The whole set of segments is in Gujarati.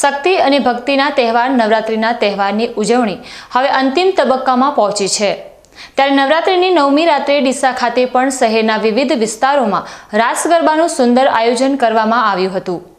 શક્તિ અને ભક્તિના તહેવાર નવરાત્રિના તહેવારની ઉજવણી હવે અંતિમ તબક્કામાં પહોંચી છે. ત્યારે નવરાત્રિની નવમી રાત્રે ડીસા ખાતે પણ શહેરના વિવિધ વિસ્તારોમાં રાસ ગરબાનું સુંદર આયોજન કરવામાં આવ્યું હતું.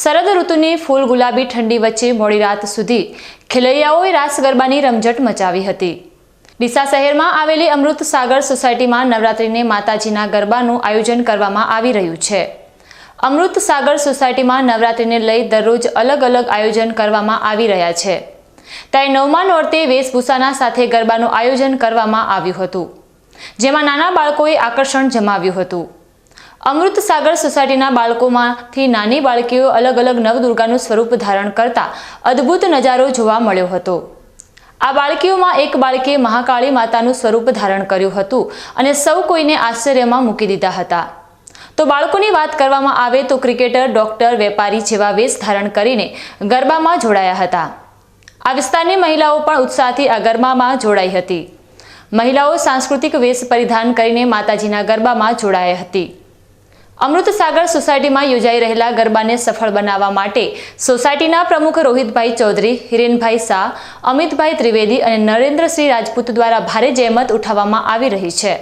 શરદ ઋતુની ફૂલ ગુલાબી ઠંડી વચ્ચે મોડી રાત સુધી ખેલૈયાઓએ રાસ ગરબાની રમઝટ મચાવી હતી. ડીસા શહેરમાં આવેલી અમૃત સાગર સોસાયટીમાં નવરાત્રિને માતાજીના ગરબાનું આયોજન કરવામાં આવી રહ્યું છે. અમૃત સાગર સોસાયટીમાં નવરાત્રિને લઈ દરરોજ અલગ અલગ આયોજન કરવામાં આવી રહ્યા છે. ત્યારે નવમા નોરતે વેશભૂષાના સાથે ગરબાનું આયોજન કરવામાં આવ્યું હતું, જેમાં નાના બાળકોએ આકર્ષણ જમાવ્યું હતું. અમૃત સાગર સોસાયટીના બાળકોમાંથી નાની બાળકીઓ અલગ અલગ નવદુર્ગાનું સ્વરૂપ ધારણ કરતા અદ્ભુત નજારો જોવા મળ્યો હતો. આ બાળકીઓમાં એક બાળકીએ મહાકાળી માતાનું સ્વરૂપ ધારણ કર્યું હતું અને સૌ કોઈને આશ્ચર્યમાં મૂકી દીધા હતા. તો બાળકોની વાત કરવામાં આવે તો ક્રિકેટર, ડોક્ટર, વેપારી જેવા વેશ ધારણ કરીને ગરબામાં જોડાયા હતા. આ વિસ્તારની મહિલાઓ પણ ઉત્સાહથી આ ગરબામાં જોડાઈ હતી. મહિલાઓ સાંસ્કૃતિક વેશ પરિધાન કરીને માતાજીના ગરબામાં જોડાઈ હતી. અમૃત સાગર સોસાયટીમાં યોજાઈ રહેલા ગરબાને સફળ બનાવવા માટે સોસાયટીના પ્રમુખ રોહિતભાઈ ચૌધરી, હિરેનભાઈ શાહ, અમિતભાઈ ત્રિવેદી અને નરેન્દ્રસિંહ રાજપૂત દ્વારા ભારે જહેમત ઉઠાવવામાં આવી રહી છે.